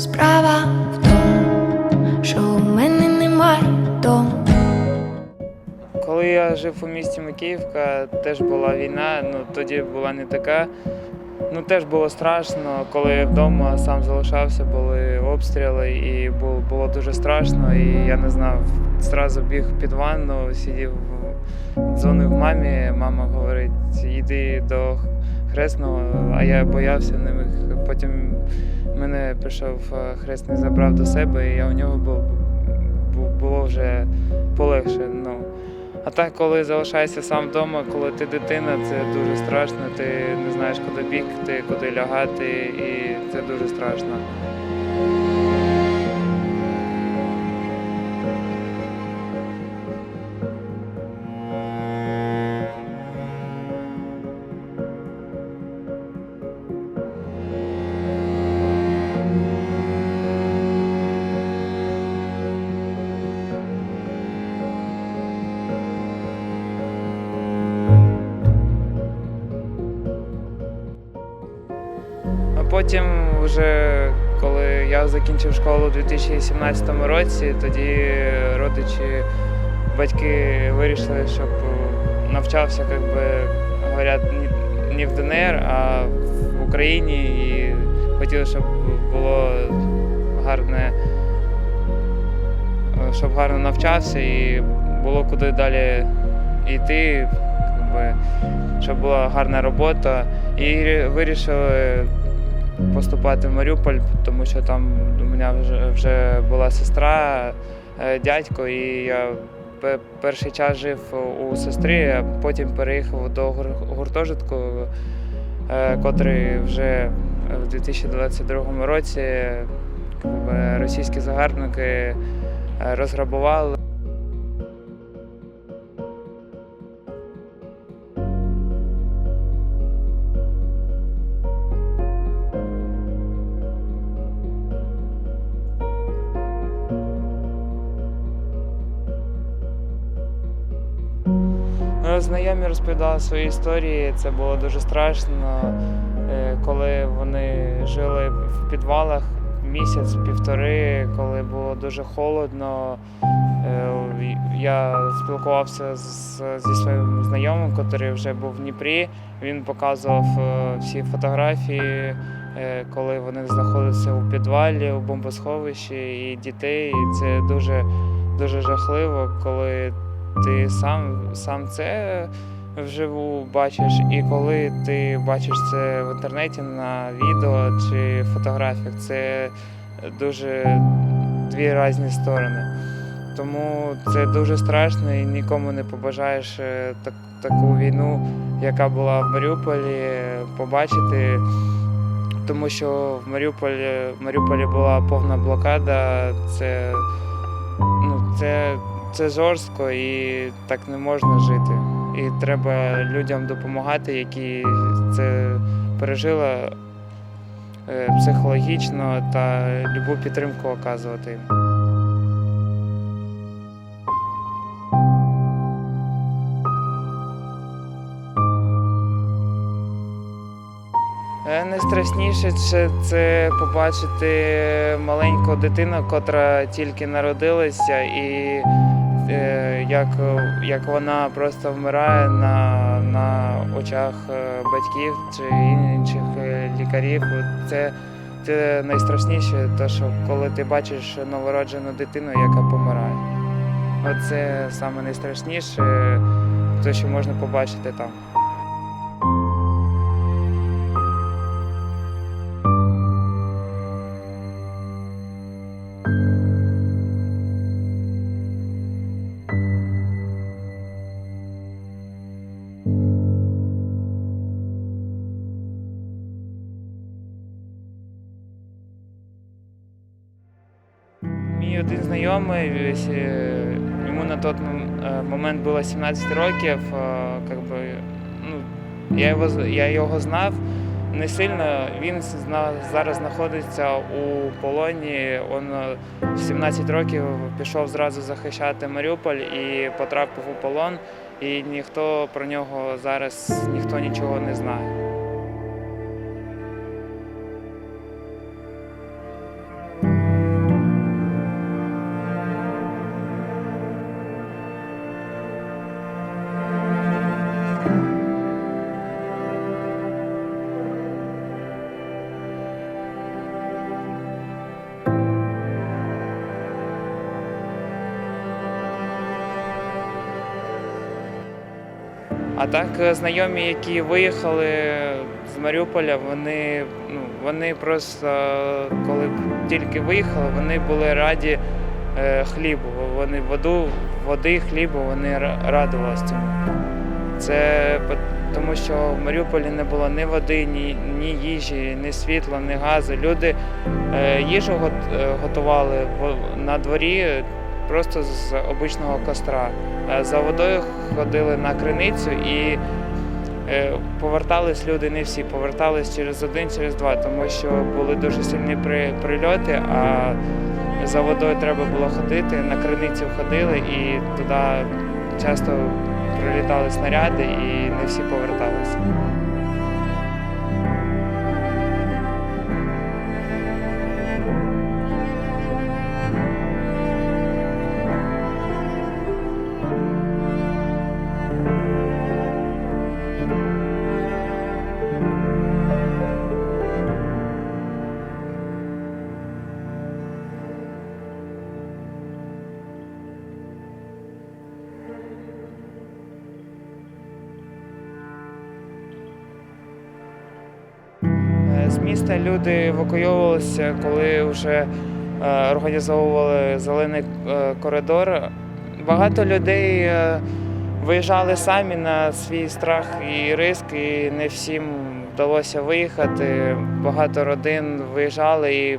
Справа в тому, що у мене немає дому. Коли я жив у місті Макіївка, теж була війна, ну тоді була не така. Ну теж було страшно, коли я вдома сам залишався, були обстріли, і було, було дуже страшно. І я не знав, зразу біг під ванну, сидів, дзвонив мамі. Мама говорить, йди до хресного, а я боявся міг. Потім мене прийшов е, хресний, забрав до себе, і я у нього був, бу- було вже полегше. Ну. А так, коли залишаєшся сам вдома, коли ти дитина, це дуже страшно. Ти не знаєш, куди бігти, куди лягати, і це дуже страшно. Потім, вже коли я закінчив школу у 2017 році, тоді родичі, батьки вирішили, щоб навчався, як би говорять, не в ДНР, а в Україні. І хотіли, щоб було гарне, щоб гарно навчався і було куди далі йти, щоб була гарна робота. І вирішили поступати в Маріуполь, тому що там у мене вже, вже була сестра, е, дядько, і я перший час жив у сестри, а потім переїхав до гуртожитку, е, котрий вже в 2022 році російські загарбники е, розграбували. Знайомі розповідали свої історії, це було дуже страшно, е, коли вони жили в підвалах місяць, півтори, коли було дуже холодно. Е, Я спілкувався з, зі своїм знайомим, який вже був в Дніпрі. Він показував е, всі фотографії, коли вони знаходилися у підвалі, у бомбосховищі, і дітей. І це дуже, дуже жахливо, коли ти сам, сам це вживу бачиш, і коли ти бачиш це в інтернеті на відео чи фотографіях, це дуже дві різні сторони. Тому це дуже страшно і нікому не побажаєш е, так, таку війну, яка була в Маріуполі, побачити. Тому що в Маріуполі, в Маріуполі була повна блокада. Це, ну, це, це жорстко і так не можна жити. І треба людям допомагати, які це пережили е, психологічно та любу підтримку оказувати їм. Е, Найстрашніше це, побачити маленьку дитину, котра тільки народилася, і як, як вона просто вмирає на, на очах е, батьків чи інших е, лікарів. Це, це найстрашніше, те, що коли ти бачиш новороджену дитину, яка помирає. Оце саме найстрашніше, те, що можна побачити там. Мій один знайомий, е, йому на той е, момент було 17 років. е, Как би, ну, я, його, я його знав не сильно. Він зараз знаходиться у полоні. Він е, в 17 років пішов зразу захищати Маріуполь і потрапив у полон. І ніхто про нього зараз ніхто нічого не знає. А так, е, знайомі, які виїхали з Маріуполя, вони, ну, вони просто, коли тільки виїхали, вони були раді е, хлібу. Вони воду, води, хлібу, вони ра- радувалися цьому. Це тому, що в Маріуполі не було ні води, ні, ні їжі, ні світла, ні газу. Люди е, їжу гот- готували на дворі просто з обичного костра. Е, За водою ходили на криницю і е, повертались люди не всі, повертались через один, через два, тому що були дуже сильні при- прильоти, а за водою треба було ходити, на криницю ходили і туди часто прилітали снаряди і не всі поверталися. Міста люди евакуйовувалися, коли вже е, організовували зелений е, коридор. Багато людей е, виїжджали самі на свій страх і риск, і не всім вдалося виїхати. Багато родин виїжджали і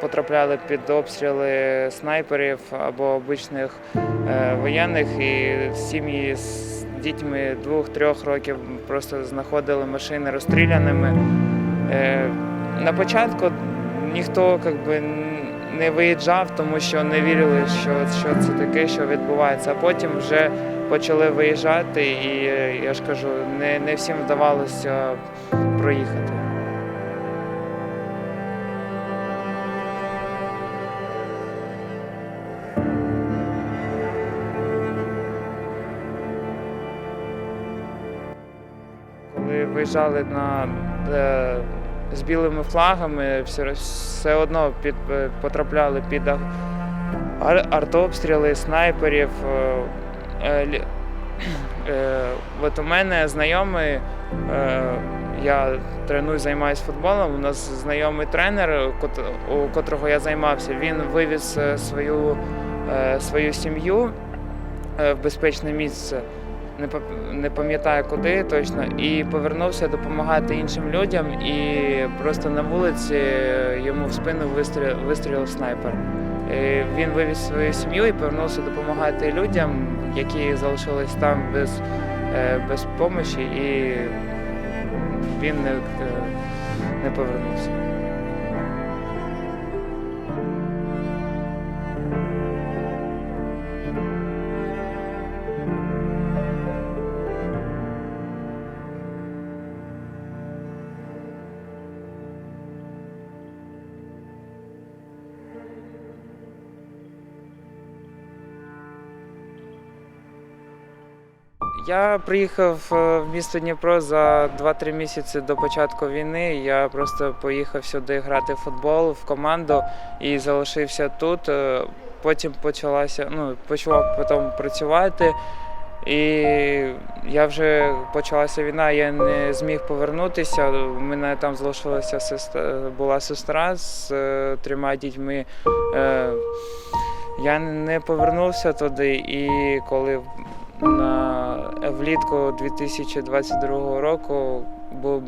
потрапляли під обстріли снайперів або обичних воєнних, і сім'ї з дітьми двох-трьох років просто знаходили машини розстріляними. На початку ніхто как би, не виїжджав, тому що не вірили, що, що це таке, що відбувається. А потім вже почали виїжджати, і я ж кажу, не, не всім вдавалося проїхати. Коли виїжджали на, е, з білими флагами, все, все одно під, е, потрапляли під ар- ар- артобстріли, снайперів. е, е, От у мене знайомий, я треную, займаюся футболом. У нас знайомий тренер, у котрого я займався, він вивіз свою, свою сім'ю в безпечне місце не пам- пам'ятаю куди точно, і повернувся допомагати іншим людям. І просто на вулиці йому в спину вистрілив, вистрілив снайпер. І він вивіз свою сім'ю і повернувся допомагати людям, які залишились там без, е, без допомоги, і він не, е, не повернувся. Я приїхав е, в місто Дніпро за 2-3 місяці до початку війни. Я просто поїхав сюди грати в футбол в команду і залишився тут. Е, Потім почалася, ну, почав потім працювати. І я вже почалася війна, я не зміг повернутися. У мене там залишилася сестра, була сестра з е, трьома дітьми. Е, я не повернувся туди, і коли на влітку 2022 року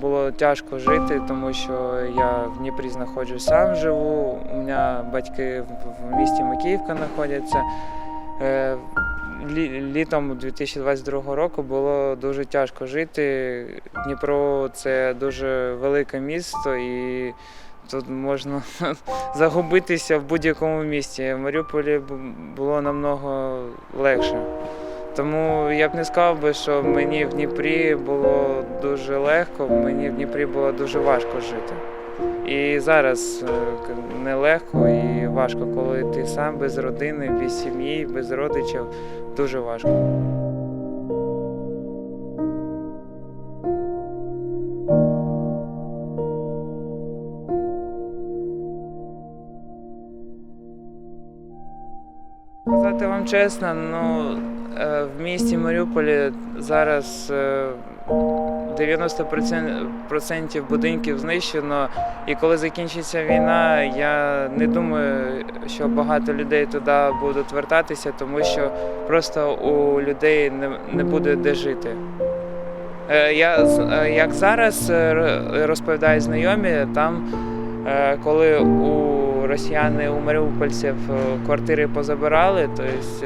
було тяжко жити, тому що я в Дніпрі знаходжусь сам живу. У мене батьки в- в місті Макіївка знаходяться. Е, Літом 2022 року було дуже тяжко жити. Дніпро це дуже велике місто і тут можна загубитися в будь-якому місті. В Маріуполі було намного легше. Тому я б не сказав би, що мені в Дніпрі було дуже легко, мені в Дніпрі було дуже важко жити. І зараз е, нелегко і важко, коли ти сам без родини, без сім'ї, без родичів. Дуже важко. Сказати вам чесно, ну В місті Маріуполі зараз е, 90% будинків знищено. І коли закінчиться війна, я не думаю, що багато людей туди будуть вертатися, тому що просто у людей не, буде де жити. Е, Я, е, як зараз е, р- розповідають знайомі, там, е, коли у росіяни, у маріупольців е, квартири позабирали, то есть,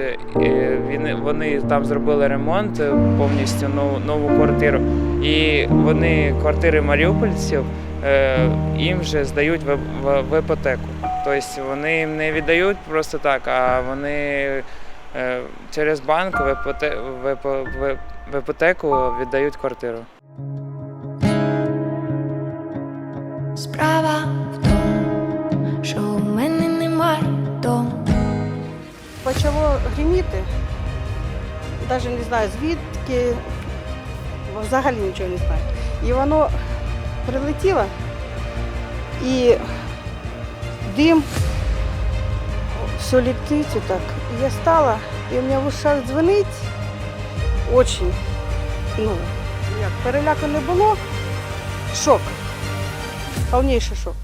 він- вони там зробили ремонт е, повністю нову, нову квартиру. І вони квартири маріупольців їм вже здають в, іпотеку. Тобто вони їм не віддають просто так, а вони через банк в іпотеку віддають квартиру. Справа Почало гриміти, навіть не знаю звідки, взагалі нічого не знаю. І воно прилетіло, і дим, все летить і так. І я стала, і у мене в ушах дзвонить очень, ну, як, переляку не було, шок, повніший шок.